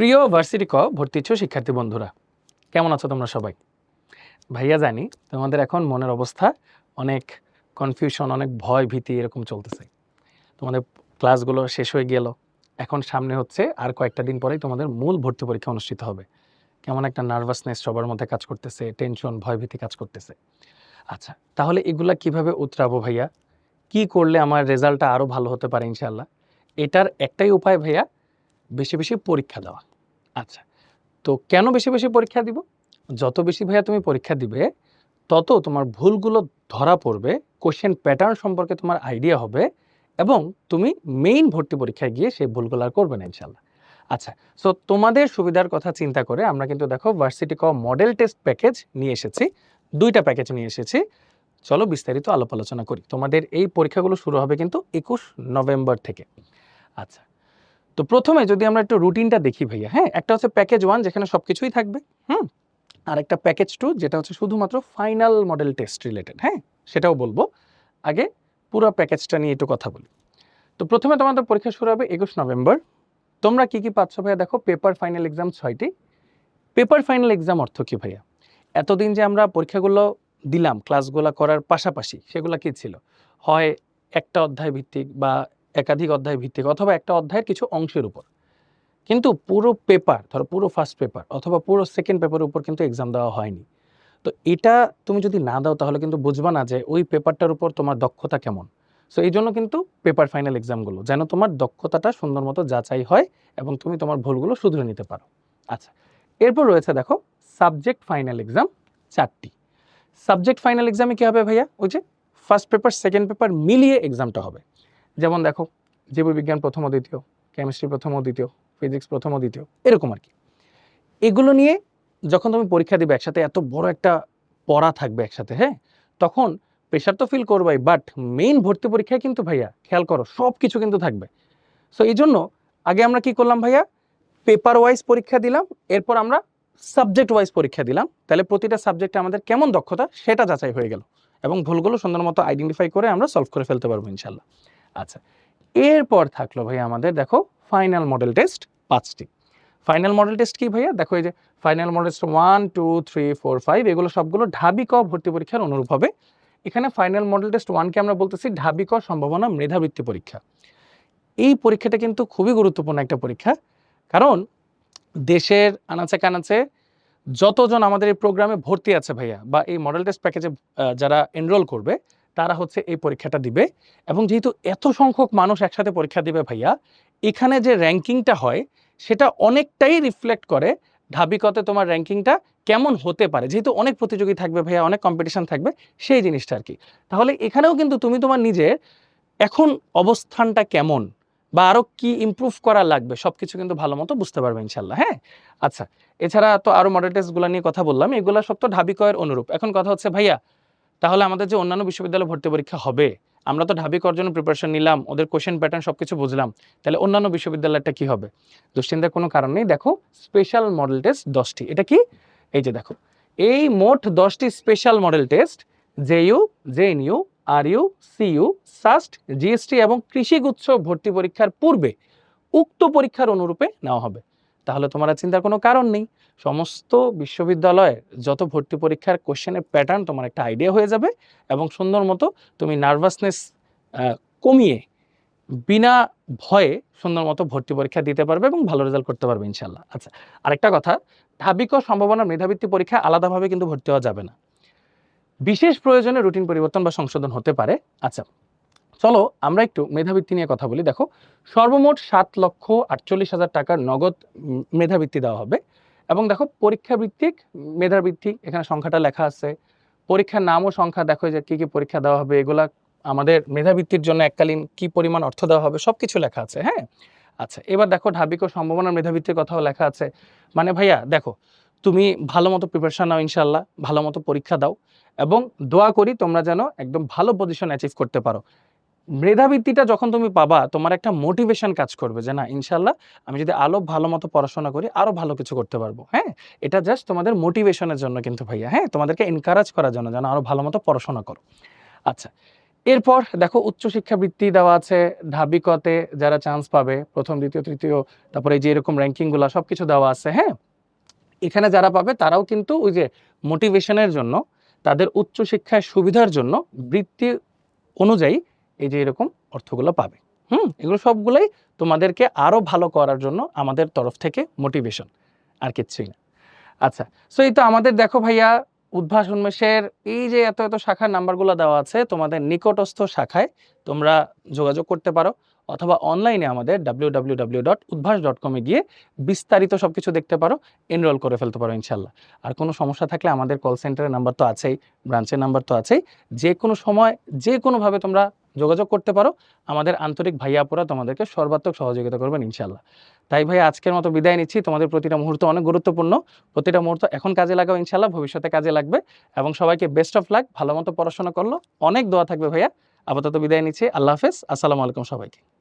প্রিয় ভার্সিটি ক, ভর্তি ইচ্ছুক শিক্ষার্থী বন্ধুরা, কেমন আছো তোমরা সবাই? ভাইয়া জানি, তোমাদের এখন মনের অবস্থা অনেক কনফিউশন অনেক ভয় ভীতি এরকম চলতেছে। তোমাদের ক্লাসগুলো শেষ হয়ে গেল, এখন সামনে হচ্ছে আর কয়েকটা দিন পরেই তোমাদের মূল ভর্তি পরীক্ষা অনুষ্ঠিত হবে। কেমন একটা নার্ভাসনেস সবার মধ্যে কাজ করতেছে টেনশন ভয় ভীতি কাজ করতেছে। আচ্ছা তাহলে এগুলা কীভাবে উতরাবো ভাইয়া? কি করলে আমার রেজাল্টটা আরও ভালো হতে পারে ইনশাল্লাহ এটার একটাই উপায় ভাইয়া, বেশি বেশি পরীক্ষা দেওয়া। আচ্ছা তো কেন বেশি বেশি পরীক্ষা দিব? যত বেশি ভাইয়া তুমি পরীক্ষা দিবে, তত তোমার ভুলগুলো ধরা পড়বে কোশ্চেন প্যাটার্ন সম্পর্কে তোমার আইডিয়া হবে এবং তুমি মেইন ভর্তি পরীক্ষায় গিয়ে সেই ভুলগুলো আর করবে না ইনশাল্লাহ আচ্ছা সো তোমাদের সুবিধার কথা চিন্তা করে আমরা কিন্তু দেখো ভার্সিটি ক মডেল টেস্ট প্যাকেজ নিয়ে এসেছি, দুইটা প্যাকেজ নিয়ে এসেছি। চলো বিস্তারিত আলাপ আলোচনা করি। তোমাদের এই পরীক্ষাগুলো শুরু হবে কিন্তু একুশ নভেম্বর থেকে। আচ্ছা তো প্রথমে যদি আমরা একটু রুটিনটা দেখি ভাইয়া হ্যাঁ? একটা হচ্ছে প্যাকেজ ওয়ান যেখানে সব কিছুই থাকবে, হুম? আর একটা প্যাকেজ টু যেটা হচ্ছে শুধুমাত্র ফাইনাল মডেল টেস্ট রিলেটেড হ্যাঁ? সেটাও বলব। আগে পুরো প্যাকেজটা নিয়ে একটু কথা বলি। তো প্রথমে তোমাদের পরীক্ষা শুরু হবে একুশ নভেম্বর। তোমরা কি কি পাচ্ছ ভাইয়া? দেখো পেপার ফাইনাল এক্সাম ছয়টি। পেপার ফাইনাল এক্সাম অর্থ কি ভাইয়া? এতদিন যে আমরা পরীক্ষাগুলো দিলাম ক্লাসগুলো করার পাশাপাশি, সেগুলো কি ছিল? হয় একটা অধ্যায় ভিত্তিক বা একাধিক অধ্যায় ভিত্তিক অথবা একটা অধ্যায়ের কিছু অংশের উপর। কিন্তু পুরো পেপার ধরো পুরো ফার্স্ট পেপার অথবা পুরো সেকেন্ড পেপারের উপর কিন্তু এক্সাম দেওয়া হয়নি। তো এটা তুমি যদি না দাও তাহলে কিন্তু বুঝবা না যে ওই পেপারটার উপর তোমার দক্ষতা কেমন। সো এই জন্য কিন্তু পেপার ফাইনাল এক্সামগুলো যেন তোমার দক্ষতাটা সুন্দর মতো যাচাই হয় এবং তুমি তোমার ভুলগুলো শুধরে নিতে পারো। আচ্ছা এরপর রয়েছে দেখো সাবজেক্ট ফাইনাল এক্সাম চারটি। সাবজেক্ট ফাইনাল এক্সামে কী হবে ভাইয়া? ওই যে ফার্স্ট পেপার সেকেন্ড পেপার মিলিয়ে এক্সামটা হবে। যেমন দেখো, জীববিজ্ঞান প্রথম ও দ্বিতীয় কেমিস্ট্রি প্রথম ও দ্বিতীয় ফিজিক্স প্রথম ও দ্বিতীয়, এরকম আর কি। এগুলো নিয়ে যখন তুমি পরীক্ষা দিবে একসাথে, এত বড় একটা পড়া থাকবে একসাথে হ্যাঁ? তখন প্রেশার তো ফিল করবাই বাট মেইন ভর্তি পরীক্ষায় কিন্তু ভাইয়া, খেয়াল করো সব কিছু কিন্তু থাকবে। সো এই জন্য আগে আমরা কি করলাম ভাইয়া? পেপার ওয়াইজ পরীক্ষা দিলাম, এরপর আমরা সাবজেক্ট ওয়াইজ পরীক্ষা দিলাম। তাহলে প্রতিটা সাবজেক্টে আমাদের কেমন দক্ষতা, সেটা যাচাই হয়ে গেল। এবং ভুলগুলো সুন্দর মতো আইডেন্টিফাই করে আমরা সলভ করে ফেলতে পারব ইনশাল্লাহ আচ্ছা এরপর থাকল ভাইয়া আমাদের, দেখো ফাইনাল মডেল টেস্ট পাঁচটি। ফাইনাল মডেল টেস্ট কি ভাইয়া? দেখো এই যে final model test one two three four five এগুলো সবগুলো ঢাবি ক ভর্তি পরীক্ষার অনুরূপ হবে। এখানে ফাইনাল মডেল টেস্ট ওয়ানকে আমরা বলতেছি ঢাবি ক সম্ভাবনা মেধাবৃত্তি পরীক্ষা। এই পরীক্ষাটা কিন্তু খুবই গুরুত্বপূর্ণ একটা পরীক্ষা, কারণ দেশের আনাচে কানাচে যতজন আমাদের এই প্রোগ্রামে ভর্তি আছে ভাইয়া, বা এই মডেল টেস্ট প্যাকেজে যারা এনরোল করবে তারা হচ্ছে এই পরীক্ষাটা দিবে। এবং যেহেতু এত সংখ্যক মানুষ একসাথে পরীক্ষা দিবে ভাইয়া, এখানে যে র্যাঙ্কিংটা হয়, সেটা অনেকটাই রিফ্লেক্ট করে ঢাবিকতে তোমার র্যাঙ্কিংটা কেমন হতে পারে। যেহেতু অনেক প্রতিযোগী থাকবে ভাইয়া, অনেক কম্পিটিশন থাকবে, সেই জিনিসটা আর কি তাহলে এখানেও কিন্তু তুমি তোমার নিজের এখন অবস্থানটা কেমন বা আরও কি ইমপ্রুভ করা লাগবে সব কিছু কিন্তু ভালো মতো বুঝতে পারবে ইনশাল্লাহ হ্যাঁ? আচ্ছা এছাড়া তো আরও মডেল টেস্টগুলো নিয়ে কথা বললাম, এগুলো সব তো ঢাবিকয়ের অনুরূপ। এখন কথা হচ্ছে ভাইয়া তাহলে আমাদের যে অন্যান্য বিশ্ববিদ্যালয়ে ভর্তি পরীক্ষা হবে, আমরা তো ঢাবি করার জন্য প্রিপারেশন নিলাম, ওদের কোশ্চেন প্যাটার্ন সব কিছু বুঝলাম, তাহলে অন্যান্য বিশ্ববিদ্যালয়টা কি হবে? দুশ্চিন্তার কোনো কারণ নেই। দেখো স্পেশাল মডেল টেস্ট দশটি। এটা কি? এই যে দেখো, এই মোট দশটি special model test JU JNU R U CU SUST GST এবং কৃষিগুচ্ছ ভর্তি পরীক্ষার পূর্বে উক্ত পরীক্ষার অনুরূপে নেওয়া হবে। তাহলে তোমার চিন্তার কোনো কারণ নেই। সমস্ত বিশ্ববিদ্যালয়ে যত ভর্তি পরীক্ষার কোশ্চেনের প্যাটার্ন তোমার একটা আইডিয়া হয়ে যাবে এবং সুন্দর মতো তুমি নার্ভাসনেস কমিয়ে বিনা ভয়ে সুন্দর মতো ভর্তি পরীক্ষা দিতে পারবে এবং ভালো রেজাল্ট করতে পারবে ইনশাল্লাহ আচ্ছা আরেকটা কথা ঢাবিক সম্ভাবনা মেধাবৃত্তি পরীক্ষা আলাদাভাবে কিন্তু ভর্তি হওয়া যাবে না। বিশেষ প্রয়োজনে রুটিন পরিবর্তন বা সংশোধন হতে পারে। আচ্ছা চলো আমরা একটু মেধাবৃত্তি নিয়ে কথা বলি। দেখো, সর্বমোট সাত লক্ষ আটচল্লিশ হাজার টাকার নগদ মেধাবৃত্তি দেওয়া হবে। এবং দেখো পরীক্ষা ভিত্তিক মেধাবৃত্তি, এখানে সংখ্যাটা লেখা আছে। পরীক্ষার নাম ও সংখ্যা, দেখো যে কি কি পরীক্ষা দেওয়া হবে, এগুলা আমাদের মেধাবৃত্তির জন্য এককালীন কি পরিমাণ অর্থ দেওয়া হবে সব কিছু লেখা আছে হ্যাঁ? আচ্ছা এবার দেখো, ঢাবিক ও সম্ভাবনা মেধাবৃত্তির কথাও লেখা আছে। মানে ভাইয়া, দেখো, তুমি ভালো মতো প্রিপারেশন নাও ইনশাল্লাহ ভালো মতো পরীক্ষা দাও। এবং দোয়া করি তোমরা যেন একদম ভালো পজিশন অ্যাচিভ করতে পারো। মেধাবৃত্তিটা যখন তুমি পাবা, তোমার একটা মোটিভেশন কাজ করবে যে না, ইনশাল্লাহ আমি যদি আলো ভালো মতো পড়াশোনা করি, আরও ভালো কিছু করতে পারব। হ্যাঁ? এটা জাস্ট তোমাদের মোটিভেশনের জন্য কিন্তু ভাইয়া। হ্যাঁ? তোমাদেরকে এনকারেজ করার জন্য যেন আরও ভালো মতো পড়াশোনা করো। আচ্ছা এরপর দেখো উচ্চশিক্ষা বৃত্তি দেওয়া আছে ঢাবিকতে, যারা চান্স পাবে, প্রথম, দ্বিতীয়, তৃতীয়, তারপরে যে এরকম র্যাঙ্কিংগুলো সব কিছু দেওয়া আছে হ্যাঁ? এখানে যারা পাবে, তারাও কিন্তু ওই যে মোটিভেশনের জন্য, তাদের উচ্চশিক্ষায় সুবিধার জন্য বৃত্তি অনুযায়ী এই যে এরকম অর্থগুলো পাবে। হুম? এগুলো সবগুলোই তোমাদেরকে আরও ভালো করার জন্য আমাদের তরফ থেকে মোটিভেশন আর কিচ্ছুই না। আচ্ছা সো এই তো আমাদের দেখো ভাইয়া, উদ্ভাস উন্মেষের এই যে এত এত শাখার নাম্বারগুলো দেওয়া আছে, তোমাদের নিকটস্থ শাখায় তোমরা যোগাযোগ করতে পারো, অথবা অনলাইনে আমাদের W W dot Udvash dot গিয়ে বিস্তারিত সব কিছু দেখতে পারো এনরোল করে ফেলতে পারো ইনশাল্লাহ। আর কোনো সমস্যা থাকলে আমাদের কল সেন্টারের নাম্বার তো আছেই ব্রাঞ্চের নাম্বার তো আছেই যে কোনো সময় যে কোনোভাবে তোমরা যোগাযোগ করতে পারো। আমাদের আন্তরিক ভাইয়াপুরা তোমাদেরকে সর্বাত্মক সহযোগিতা করবেন ইনশাল্লাহ তাই ভাই, আজকের মতো বিদায় নিচ্ছি। তোমাদের প্রতিটা মুহূর্ত অনেক গুরুত্বপূর্ণ। প্রতিটা মুহূর্ত এখন কাজে লাগাও ইনশাল্লাহ ভবিষ্যতে কাজে লাগবে। এবং সবাইকে বেস্ট অফ লাক ভালো মতো পড়াশোনা করল। অনেক দোয়া থাকবে ভাইয়া। আপাতত বিদায় নিচ্ছি। আল্লাহ হাফেজ। আসসালামু আলাইকুম সবাইকে।